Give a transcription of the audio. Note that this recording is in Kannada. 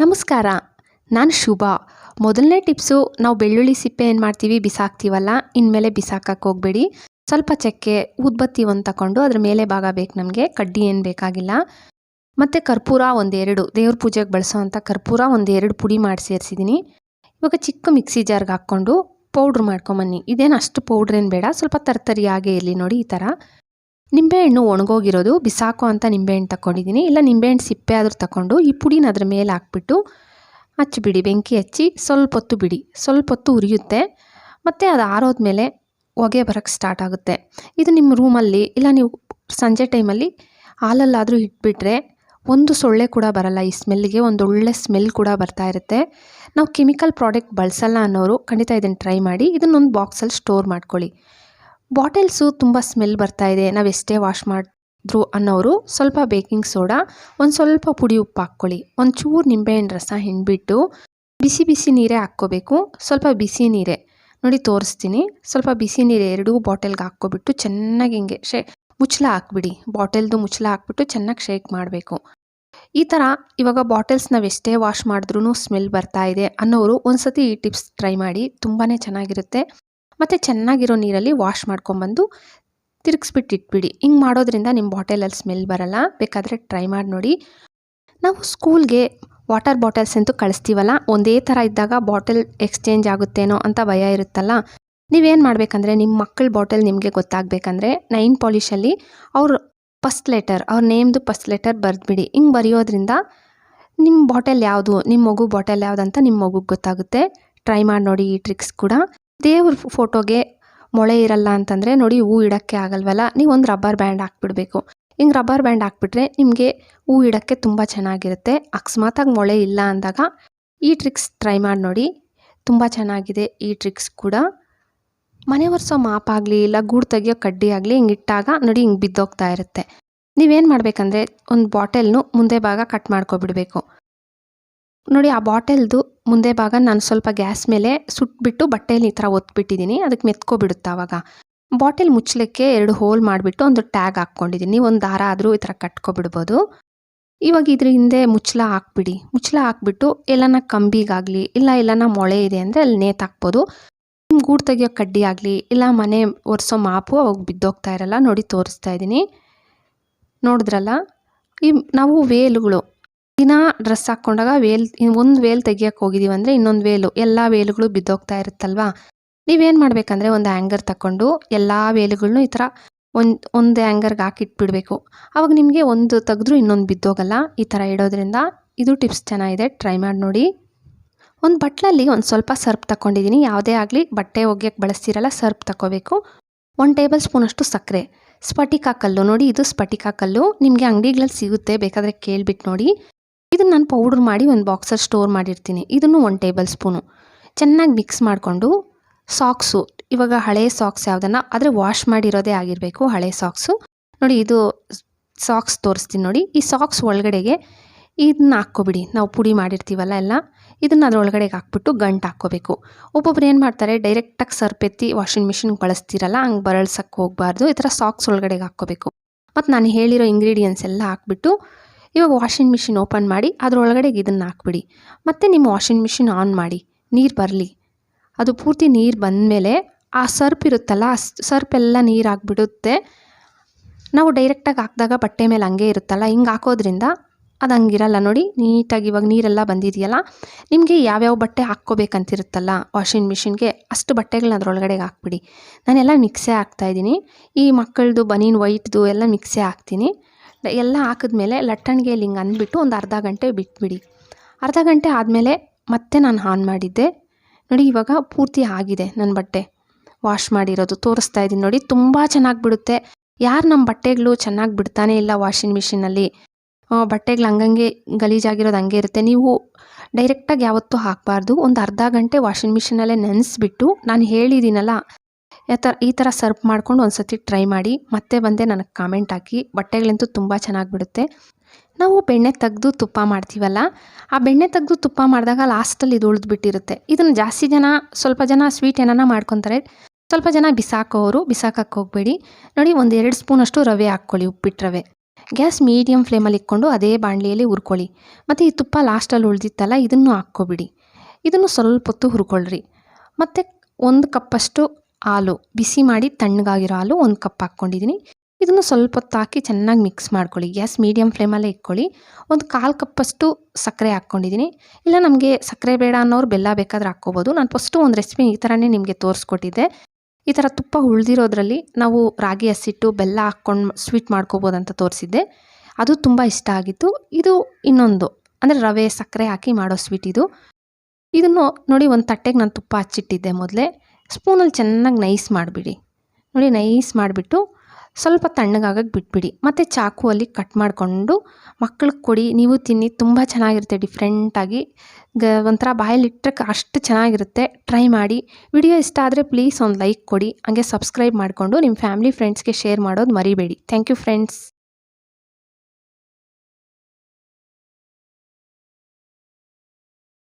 ನಮಸ್ಕಾರ. ನಾನು ಶುಭ. ಮೊದಲನೇ ಟಿಪ್ಸು, ನಾವು ಬೆಳ್ಳುಳ್ಳಿ ಸಿಪ್ಪೆ ಏನು ಮಾಡ್ತೀವಿ? ಬಿಸಾಕ್ತೀವಲ್ಲ? ಇನ್ಮೇಲೆ ಬಿಸಾಕಕ್ಕೆ ಹೋಗಬೇಡಿ. ಸ್ವಲ್ಪ ಚಕ್ಕೆ, ಉದ್ಬತ್ತಿ ಒಂದು ತಗೊಂಡು ಅದ್ರ ಮೇಲೆ ಭಾಗ ಬೇಕು ನಮಗೆ. ಕಡ್ಡಿ ಏನು ಬೇಕಾಗಿಲ್ಲ. ಮತ್ತು ಕರ್ಪೂರ ಒಂದೆರಡು. ದೇವ್ರ ಪೂಜೆಗೆ ಬಳಸೋವಂಥ ಕರ್ಪೂರ ಒಂದೆರಡು ಪುಡಿ ಮಾಡಿ ಸೇರಿಸಿದ್ದೀನಿ ಇವಾಗ ಚಿಕ್ಕ ಮಿಕ್ಸಿ ಜಾರ್ಗೆ ಹಾಕ್ಕೊಂಡು ಪೌಡ್ರ್ ಮಾಡ್ಕೊಂಬನ್ನಿ ಇದೇನು ಅಷ್ಟು ಪೌಡ್ರ್ ಏನು ಬೇಡ. ಸ್ವಲ್ಪ ತರ್ತರಿಯಾಗೇ ಇರಲಿ ನೋಡಿ ಈ ಥರ ನಿಂಬೆಹಣ್ಣು ಒಣಗೋಗಿರೋದು ಬಿಸಾಕೋ ಅಂತ ನಿಂಬೆಹಣ್ಣು ತಗೊಂಡಿದ್ದೀನಿ ಇಲ್ಲ, ನಿಂಬೆಹಣ್ಣು ಸಿಪ್ಪೆ ಆದರೂ ತಗೊಂಡು ಈ ಪುಡಿನ ಅದ್ರ ಮೇಲೆ ಹಾಕ್ಬಿಟ್ಟು ಹಚ್ಚಿಬಿಡಿ, ಬೆಂಕಿ ಹಚ್ಚಿ ಸ್ವಲ್ಪ ಹೊತ್ತು ಬಿಡಿ. ಸ್ವಲ್ಪ ಹೊತ್ತು ಉರಿಯುತ್ತೆ. ಮತ್ತು ಅದು ಆರೋದ್ಮೇಲೆ ಹೊಗೆ ಬರೋಕ್ಕೆ ಸ್ಟಾರ್ಟ್ ಆಗುತ್ತೆ. ಇದು ನಿಮ್ಮ ರೂಮಲ್ಲಿ ಇಲ್ಲ, ನೀವು ಸಂಜೆ ಟೈಮಲ್ಲಿ ಹಾಲಲ್ಲಾದರೂ ಇಟ್ಬಿಟ್ರೆ ಒಂದು ಸೊಳ್ಳೆ ಕೂಡ ಬರಲ್ಲ. ಈ ಸ್ಮೆಲ್ಗೆ ಒಂದು ಒಳ್ಳೆ ಸ್ಮೆಲ್ ಕೂಡ ಬರ್ತಾ ಇರುತ್ತೆ. ನಾವು ಕೆಮಿಕಲ್ ಪ್ರಾಡಕ್ಟ್ ಬಳಸಲ್ಲ ಅನ್ನೋರು ಖಂಡಿತ ಇದನ್ನು ಟ್ರೈ ಮಾಡಿ. ಇದನ್ನೊಂದು ಬಾಕ್ಸಲ್ಲಿ ಸ್ಟೋರ್ ಮಾಡ್ಕೊಳ್ಳಿ. ಬಾಟಲ್ಸು ತುಂಬ ಸ್ಮೆಲ್ ಬರ್ತಾ ಇದೆ. ನಾವು ಎಷ್ಟೇ ವಾಶ್ ಮಾಡಿದ್ರು ಅನ್ನೋರು ಸ್ವಲ್ಪ ಬೇಕಿಂಗ್ ಸೋಡಾ, ಒಂದು ಸ್ವಲ್ಪ ಪುಡಿ ಉಪ್ಪು ಹಾಕ್ಕೊಳ್ಳಿ. ಒಂದು ಚೂರು ನಿಂಬೆಹಣ್ಣು ರಸ ಹಿಂಡ್ಬಿಟ್ಟು ಬಿಸಿ ಬಿಸಿ ನೀರೇ ಹಾಕ್ಕೋಬೇಕು. ಸ್ವಲ್ಪ ಬಿಸಿ ನೀರೇ. ನೋಡಿ ತೋರಿಸ್ತೀನಿ. ಸ್ವಲ್ಪ ಬಿಸಿ ನೀರು ಎರಡೂ ಬಾಟಲ್ಗೆ ಹಾಕ್ಕೊಬಿಟ್ಟು ಚೆನ್ನಾಗಿ ಹಿಂಗೆ ಶೇ ಮುಚ್ಚಲ ಹಾಕ್ಬಿಡಿ. ಬಾಟಲ್ದು ಮುಚ್ಚಲ ಹಾಕ್ಬಿಟ್ಟು ಚೆನ್ನಾಗಿ ಶೇಕ್ ಮಾಡಬೇಕು. ಈ ಥರ ಇವಾಗ ಬಾಟಲ್ಸ್ ನಾವು ಎಷ್ಟೇ ವಾಶ್ ಮಾಡಿದ್ರೂ ಸ್ಮೆಲ್ ಬರ್ತಾ ಇದೆ ಅನ್ನೋರು ಒಂದು ಸತಿ ಈ ಟಿಪ್ಸ್ ಟ್ರೈ ಮಾಡಿ. ತುಂಬಾ ಚೆನ್ನಾಗಿರುತ್ತೆ. ಮತ್ತು ಚೆನ್ನಾಗಿರೋ ನೀರಲ್ಲಿ ವಾಶ್ ಮಾಡ್ಕೊಂಬಂದು ತಿರುಗಿಸ್ಬಿಟ್ಟು ಇಟ್ಬಿಡಿ ಹಿಂಗೆ ಮಾಡೋದ್ರಿಂದ ನಿಮ್ಮ ಬಾಟಲಲ್ಲಿ ಸ್ಮೆಲ್ ಬರಲ್ಲ. ಬೇಕಾದರೆ ಟ್ರೈ ಮಾಡಿ ನೋಡಿ. ನಾವು ಸ್ಕೂಲ್ಗೆ ವಾಟರ್ ಬಾಟಲ್ಸ್ ಅಂತೂ ಕಳಿಸ್ತೀವಲ್ಲ? ಒಂದೇ ಥರ ಇದ್ದಾಗ ಬಾಟಲ್ ಎಕ್ಸ್ಚೇಂಜ್ ಆಗುತ್ತೇನೋ ಅಂತ ಭಯ ಇರುತ್ತಲ್ಲ? ನೀವೇನು ಮಾಡಬೇಕಂದ್ರೆ ನಿಮ್ಮ ಮಕ್ಕಳ ಬಾಟಲ್ ನಿಮಗೆ ಗೊತ್ತಾಗಬೇಕಂದ್ರೆ ನೈನ್ ಪಾಲಿಷಲ್ಲಿ ಅವ್ರ ಫಸ್ಟ್ ಲೆಟರ್, ಅವ್ರ ನೇಮ್ದು ಫಸ್ಟ್ ಲೆಟರ್ ಬರೆದ್ಬಿಡಿ. ಹಿಂಗೆ ಬರೆಯೋದ್ರಿಂದ ನಿಮ್ಮ ಬಾಟಲ್ ಯಾವುದು ನಿಮ್ಮ ಮಗು ಬಾಟಲ್ ಯಾವುದಂತ ನಿಮ್ಮ ಮಗುಗೆ ಗೊತ್ತಾಗುತ್ತೆ. ಟ್ರೈ ಮಾಡಿ ನೋಡಿ ಈ ಟ್ರಿಕ್ಸ್ ಕೂಡ. ದೇವ್ರ ಫೋಟೋಗೆ ಮೊಳೆ ಇರಲ್ಲ ಅಂತಂದರೆ ನೋಡಿ ಹೂ ಇಡೋಕ್ಕೆ ಆಗಲ್ವಲ್ಲ, ನೀವು ಒಂದು ರಬ್ಬರ್ ಬ್ಯಾಂಡ್ ಹಾಕ್ಬಿಡ್ಬೇಕು. ಹಿಂಗೆ ರಬ್ಬರ್ ಬ್ಯಾಂಡ್ ಹಾಕ್ಬಿಟ್ರೆ ನಿಮಗೆ ಹೂ ಇಡೋಕ್ಕೆ ತುಂಬ ಚೆನ್ನಾಗಿರುತ್ತೆ. ಅಕಸ್ಮಾತಾಗಿ ಮೊಳೆ ಇಲ್ಲ ಅಂದಾಗ ಈ ಟ್ರಿಕ್ಸ್ ಟ್ರೈ ಮಾಡಿ ನೋಡಿ, ತುಂಬ ಚೆನ್ನಾಗಿದೆ ಈ ಟ್ರಿಕ್ಸ್ ಕೂಡ. ಮನೆ ಒರೆಸೋ ಮಾಪಾಗಲಿ ಇಲ್ಲ ಗೂಡು ತೆಗಿಯೋ ಕಡ್ಡಿ ಆಗಲಿ ಹಿಂಗೆ ಇಟ್ಟಾಗ ನೋಡಿ ಹಿಂಗೆ ಬಿದ್ದೋಗ್ತಾ ಇರುತ್ತೆ. ನೀವೇನು ಮಾಡಬೇಕಂದ್ರೆ ಒಂದು ಬಾಟಲ್ನು ಮುಂದೆ ಭಾಗ ಕಟ್ ಮಾಡ್ಕೊಬಿಡಬೇಕು. ನೋಡಿ, ಆ ಬಾಟಲ್ದು ಮುಂದೆ ಭಾಗ ನಾನು ಸ್ವಲ್ಪ ಗ್ಯಾಸ್ ಮೇಲೆ ಸುಟ್ಬಿಟ್ಟು ಬಟ್ಟೆಯಲ್ಲಿ ಈ ಥರ ಒತ್ಬಿಟ್ಟಿದ್ದೀನಿ. ಅದಕ್ಕೆ ಮೆತ್ಕೊಬಿಡುತ್ತೆ ಆವಾಗ. ಬಾಟಲ್ ಮುಚ್ಚಲಿಕ್ಕೆ ಎರಡು ಹೋಲ್ ಮಾಡಿಬಿಟ್ಟು ಒಂದು ಟ್ಯಾಗ್ ಹಾಕ್ಕೊಂಡಿದ್ದೀನಿ. ಒಂದು ದಾರ ಆದರೂ ಈ ಥರ ಕಟ್ಕೊಬಿಡ್ಬೋದು. ಇವಾಗ ಇದ್ರ ಹಿಂದೆ ಮುಚ್ಚಲ ಹಾಕ್ಬಿಡಿ. ಮುಚ್ಚಲ ಹಾಕ್ಬಿಟ್ಟು ಎಲ್ಲನ ಕಂಬಿಗಾಗಲಿ, ಇಲ್ಲ ಎಲ್ಲನ ಮೊಳೆ ಇದೆ ಅಂದರೆ ಅಲ್ಲಿ ನೇತು ಹಾಕ್ಬೋದು. ನಿಮ್ಮ ಗೂಡು ತೆಗಿಯೋ ಕಡ್ಡಿ ಆಗಲಿ, ಇಲ್ಲ ಮನೆ ಒರೆಸೋ ಮಾಪು ಅವಾಗ ಬಿದ್ದೋಗ್ತಾ ಇರಲ್ಲ, ನೋಡಿ ತೋರಿಸ್ತಾ ಇದ್ದೀನಿ. ನೋಡಿದ್ರಲ್ಲ? ಈ ನಾವು ವೇಲುಗಳು ದಿನ ಡ್ರೆಸ್ ಹಾಕ್ಕೊಂಡಾಗ ವೇಲ್, ಒಂದು ವೇಲ್ ತೆಗಿಯೋಕ್ಕೆ ಹೋಗಿದ್ದೀವಿ ಅಂದರೆ ಇನ್ನೊಂದು ವೇಲು. ಎಲ್ಲ ವೇಲುಗಳು ಬಿದ್ದೋಗ್ತಾ ಇರುತ್ತಲ್ವಾ? ನೀವೇನು ಮಾಡಬೇಕಂದ್ರೆ ಒಂದು ಆ್ಯಂಗರ್ ತಗೊಂಡು ಎಲ್ಲ ವೇಲುಗಳನ್ನೂ ಈ ಥರ ಒಂದು ಒಂದು ಆ್ಯಂಗರ್ಗೆ ಹಾಕಿಟ್ಬಿಡಬೇಕು ಆವಾಗ ನಿಮಗೆ ಒಂದು ತೆಗೆದ್ರೂ ಇನ್ನೊಂದು ಬಿದ್ದೋಗಲ್ಲ ಈ ಥರ ಇಡೋದ್ರಿಂದ. ಇದು ಟಿಪ್ಸ್ ಚೆನ್ನಾಗಿದೆ. ಟ್ರೈ ಮಾಡಿ ನೋಡಿ. ಒಂದು ಬಟ್ಲಲ್ಲಿ ಒಂದು ಸ್ವಲ್ಪ ಸರ್ಪ್ ತಗೊಂಡಿದ್ದೀನಿ ಯಾವುದೇ ಆಗಲಿ ಬಟ್ಟೆ ಒಗ್ಯಕ್ಕೆ ಬಳಸ್ತಿರಲ್ಲ ಸರ್ಪ್ ತಗೋಬೇಕು ಒಂದು ಟೇಬಲ್ ಸ್ಪೂನಷ್ಟು ಸಕ್ಕರೆ. ಸ್ಫಟಿಕ ಕಲ್ಲು. ನೋಡಿ ಇದು ಸ್ಫಟಿಕ ಕಲ್ಲು. ನಿಮಗೆ ಅಂಗಡಿಗಳಲ್ಲಿ ಸಿಗುತ್ತೆ. ಬೇಕಾದರೆ ಕೇಳ್ಬಿಟ್ಟು ನೋಡಿ. ಇದನ್ನು ನಾನು ಪೌಡ್ರ್ ಮಾಡಿ ಒಂದು ಬಾಕ್ಸಲ್ಲಿ ಸ್ಟೋರ್ ಮಾಡಿರ್ತೀನಿ. ಇದನ್ನು ಒನ್ ಟೇಬಲ್ ಸ್ಪೂನು ಚೆನ್ನಾಗಿ ಮಿಕ್ಸ್ ಮಾಡಿಕೊಂಡು ಸಾಕ್ಸು ಇವಾಗ ಹಳೆ ಸಾಕ್ಸ್ ಯಾವುದನ್ನು, ಆದರೆ ವಾಶ್ ಮಾಡಿರೋದೇ ಆಗಿರಬೇಕು ಹಳೆ ಸಾಕ್ಸು ನೋಡಿ ಇದು ಸಾಕ್ಸ್ ತೋರಿಸ್ತೀನಿ ನೋಡಿ. ಈ ಸಾಕ್ಸ್ ಒಳಗಡೆಗೆ ಇದನ್ನ ಹಾಕ್ಕೊಬಿಡಿ. ನಾವು ಪುಡಿ ಮಾಡಿರ್ತೀವಲ್ಲ ಎಲ್ಲ, ಇದನ್ನು ಅದರೊಳಗಡೆಗೆ ಹಾಕ್ಬಿಟ್ಟು ಗಂಟು ಹಾಕ್ಕೋಬೇಕು. ಒಬ್ಬೊಬ್ರು ಏನು ಮಾಡ್ತಾರೆ ಡೈರೆಕ್ಟಾಗಿ ಸರ್ಪೆತ್ತಿ ವಾಷಿಂಗ್ ಮಿಷಿನ್ಗೆ ಬಳಸ್ತೀರಲ್ಲ, ಹಂಗೆ ಬರಳ್ಸಕ್ಕೆ ಹೋಗಬಾರ್ದು. ಈ ಥರ ಸಾಕ್ಸ್ ಒಳಗಡೆಗೆ ಹಾಕ್ಕೋಬೇಕು. ಮತ್ತು ನಾನು ಹೇಳಿರೋ ಇಂಗ್ರೀಡಿಯೆಂಟ್ಸ್ ಎಲ್ಲ ಹಾಕ್ಬಿಟ್ಟು ಇವಾಗ ವಾಷಿಂಗ್ ಮಿಷಿನ್ ಓಪನ್ ಮಾಡಿ ಅದರೊಳಗಡೆಗೆ ಇದನ್ನು ಹಾಕ್ಬಿಡಿ. ಮತ್ತು ನಿಮ್ಮ ವಾಷಿಂಗ್ ಮಿಷಿನ್ ಆನ್ ಮಾಡಿ. ನೀರು ಬರಲಿ. ಅದು ಪೂರ್ತಿ ನೀರು ಬಂದಮೇಲೆ ಆ ಸರ್ಪ್ ಇರುತ್ತಲ್ಲ, ಆ ಸರ್ಪ್ ಎಲ್ಲ ನೀರು ಹಾಕ್ಬಿಡುತ್ತೆ. ನಾವು ಡೈರೆಕ್ಟಾಗಿ ಹಾಕಿದಾಗ ಬಟ್ಟೆ ಮೇಲೆ ಹಂಗೆ ಇರುತ್ತಲ್ಲ, ಹಿಂಗೆ ಹಾಕೋದ್ರಿಂದ ಅದು ಹಂಗಿರಲ್ಲ ನೋಡಿ. ನೀಟಾಗಿ ಇವಾಗ ನೀರೆಲ್ಲ ಬಂದಿದೆಯಲ್ಲ, ನಿಮಗೆ ಯಾವ್ಯಾವ ಬಟ್ಟೆ ಹಾಕ್ಕೋಬೇಕಂತಿರುತ್ತಲ್ಲ ವಾಷಿಂಗ್ ಮಿಷಿನ್ಗೆ ಅಷ್ಟು ಬಟ್ಟೆಗಳನ್ನ ಅದರೊಳಗಡೆಗೆ ಹಾಕ್ಬಿಡಿ. ನಾನೆಲ್ಲ ಮಿಕ್ಸೇ ಹಾಕ್ತಾಯಿದ್ದೀನಿ ಈ ಮಕ್ಕಳದು, ಬನೀನ್ ವೈಟ್ದು ಎಲ್ಲ ಮಿಕ್ಸೇ ಹಾಕ್ತೀನಿ. ಎಲ್ಲ ಹಾಕಿದ್ಮೇಲೆ ಲಟ್ಟಣಿಗೆಯಲ್ಲಿ ಹಿಂಗೆ ಅಂದ್ಬಿಟ್ಟು ಒಂದು ಅರ್ಧ ಗಂಟೆ ಬಿಟ್ಬಿಡಿ. ಅರ್ಧ ಗಂಟೆ ಆದಮೇಲೆ ಮತ್ತೆ ನಾನು ಆನ್ ಮಾಡಿದ್ದೆ. ನೋಡಿ ಇವಾಗ ಪೂರ್ತಿ ಆಗಿದೆ ನನ್ನ ಬಟ್ಟೆ. ವಾಶ್ ಮಾಡಿರೋದು, ತೋರಿಸ್ತಾ ಇದ್ದೀನಿ. ನೋಡಿ ತುಂಬ ಚೆನ್ನಾಗಿ ಬಿಡುತ್ತೆ. ಯಾರು ನಮ್ಮ ಬಟ್ಟೆಗಳು ಚೆನ್ನಾಗಿ ಬಿಡ್ತಾನೆ ಇಲ್ಲ ವಾಷಿಂಗ್ ಮಿಷಿನಲ್ಲಿ? ಬಟ್ಟೆಗಳು ಹಂಗಂಗೆ ಗಲೀಜಾಗಿರೋದು ಹಂಗೆ ಇರುತ್ತೆ. ನೀವು ಡೈರೆಕ್ಟಾಗಿ ಯಾವತ್ತೂ ಹಾಕಬಾರ್ದು. ಒಂದು ಅರ್ಧ ಗಂಟೆ ವಾಷಿಂಗ್ ಮಿಷಿನಲ್ಲೇ ನೆನೆಸ್ಬಿಟ್ಟು ನಾನು ಹೇಳಿದ್ದೀನಲ್ಲ ಥರ ಈ ಥರ ಸರ್ವ್ ಮಾಡ್ಕೊಂಡು ಒಂದು ಸತಿ ಟ್ರೈ ಮಾಡಿ, ಮತ್ತೆ ಬಂದೆ ನನಗೆ ಕಾಮೆಂಟ್ ಹಾಕಿ. ಬಟ್ಟೆಗಳಂತೂ ತುಂಬ ಚೆನ್ನಾಗಿ ಬಿಡುತ್ತೆ ನಾವು ಬೆಣ್ಣೆ ತೆಗೆದು ತುಪ್ಪ ಮಾಡ್ತೀವಲ್ಲ, ಆ ಬೆಣ್ಣೆ ತೆಗೆದು ತುಪ್ಪ ಮಾಡಿದಾಗ ಲಾಸ್ಟಲ್ಲಿ ಇದು ಉಳಿದ್ಬಿಟ್ಟಿರುತ್ತೆ. ಇದನ್ನು ಜಾಸ್ತಿ ಜನ, ಸ್ವಲ್ಪ ಜನ ಸ್ವೀಟ್ ಏನಾನ ಮಾಡ್ಕೊತಾರೆ. ಸ್ವಲ್ಪ ಜನ ಬಿಸಾಕೋರು ಬಿಸಾಕಕ್ಕೆ ಹೋಗಬೇಡಿ. ನೋಡಿ, ಒಂದು ಎರಡು ಸ್ಪೂನಷ್ಟು ರವೆ ಹಾಕ್ಕೊಳ್ಳಿ ಉಪ್ಪಿಟ್ಟು ರವೆ. ಗ್ಯಾಸ್ ಮೀಡಿಯಮ್ ಫ್ಲೇಮಲ್ಲಿ ಇಟ್ಕೊಂಡು ಅದೇ ಬಾಣಲಿಯಲ್ಲಿ ಹುರ್ಕೊಳ್ಳಿ. ಮತ್ತು ಈ ತುಪ್ಪ ಲಾಸ್ಟಲ್ಲಿ ಉಳಿದಿತ್ತಲ್ಲ, ಇದನ್ನು ಹಾಕ್ಕೊಬಿಡಿ. ಇದನ್ನು ಸ್ವಲ್ಪ ಹೊತ್ತು ಹುರ್ಕೊಳ್ಳ್ರಿ ಮತ್ತು ಒಂದು ಕಪ್ಪಷ್ಟು ಹಾಲು, ಬಿಸಿ ಮಾಡಿ ತಣ್ಣಗಾಗಿರೋ ಹಾಲು ಒಂದು ಕಪ್ ಹಾಕ್ಕೊಂಡಿದ್ದೀನಿ ಇದನ್ನು ಸ್ವಲ್ಪ ಹೊತ್ತು ಹಾಕಿ ಚೆನ್ನಾಗಿ ಮಿಕ್ಸ್ ಮಾಡ್ಕೊಳ್ಳಿ. ಗ್ಯಾಸ್ ಮೀಡಿಯಮ್ ಫ್ಲೇಮಲ್ಲೇ ಇಟ್ಕೊಳ್ಳಿ. ಒಂದು ಕಾಲು ಕಪ್ಪಷ್ಟು ಸಕ್ಕರೆ ಹಾಕ್ಕೊಂಡಿದ್ದೀನಿ ಇಲ್ಲ, ನಮಗೆ ಸಕ್ಕರೆ ಬೇಡ ಅನ್ನೋರು ಬೆಲ್ಲ ಬೇಕಾದ್ರೆ ಹಾಕ್ಕೋಬೋದು. ನಾನು ಫಸ್ಟು ಒಂದು ರೆಸಿಪಿ ಈ ಥರನೇ ನಿಮಗೆ ತೋರಿಸ್ಕೊಟ್ಟಿದ್ದೆ. ಈ ಥರ ತುಪ್ಪ ಉಳಿದಿರೋದ್ರಲ್ಲಿ ನಾವು ರಾಗಿ, ಹಸಿಟ್ಟು, ಬೆಲ್ಲ ಹಾಕ್ಕೊಂಡು ಸ್ವೀಟ್ ಅಂತ ತೋರಿಸಿದ್ದೆ. ಅದು ತುಂಬ ಇಷ್ಟ ಆಗಿತ್ತು. ಇದು ಇನ್ನೊಂದು, ಅಂದರೆ ರವೆ, ಸಕ್ಕರೆ ಹಾಕಿ ಮಾಡೋ ಸ್ವೀಟ್ ಇದು. ಇದನ್ನು ನೋಡಿ ಒಂದು ತಟ್ಟೆಗೆ ನಾನು ತುಪ್ಪ ಹಚ್ಚಿಟ್ಟಿದ್ದೆ ಮೊದಲೇ. ಸ್ಪೂನಲ್ಲಿ ಚೆನ್ನಾಗಿ ನೈಸ್ ಮಾಡಿಬಿಡಿ. ನೋಡಿ, ನೈಸ್ ಮಾಡಿಬಿಟ್ಟು ಸ್ವಲ್ಪ ತಣ್ಣಗಾಗಕ್ಕೆ ಬಿಟ್ಬಿಡಿ. ಮತ್ತು ಚಾಕುವಲ್ಲಿ ಕಟ್ ಮಾಡಿಕೊಂಡು ಮಕ್ಕಳಿಗೆ ಕೊಡಿ. ನೀವು ತಿನ್ನಿ, ತುಂಬ ಚೆನ್ನಾಗಿರುತ್ತೆ ಡಿಫ್ರೆಂಟಾಗಿ ಗ, ಒಂಥರ ಬಾಯಲ್ಲಿಟ್ಟರೆ ಅಷ್ಟು ಚೆನ್ನಾಗಿರುತ್ತೆ. ಟ್ರೈ ಮಾಡಿ. ವಿಡಿಯೋ ಇಷ್ಟ ಆದರೆ ಪ್ಲೀಸ್ ಒಂದು ಲೈಕ್ ಕೊಡಿ. ಹಾಗೆ ಸಬ್ಸ್ಕ್ರೈಬ್ ಮಾಡಿಕೊಂಡು ನಿಮ್ಮ ಫ್ಯಾಮಿಲಿ ಫ್ರೆಂಡ್ಸ್ಗೆ ಶೇರ್ ಮಾಡೋದು ಮರಿಬೇಡಿ. Thank you friends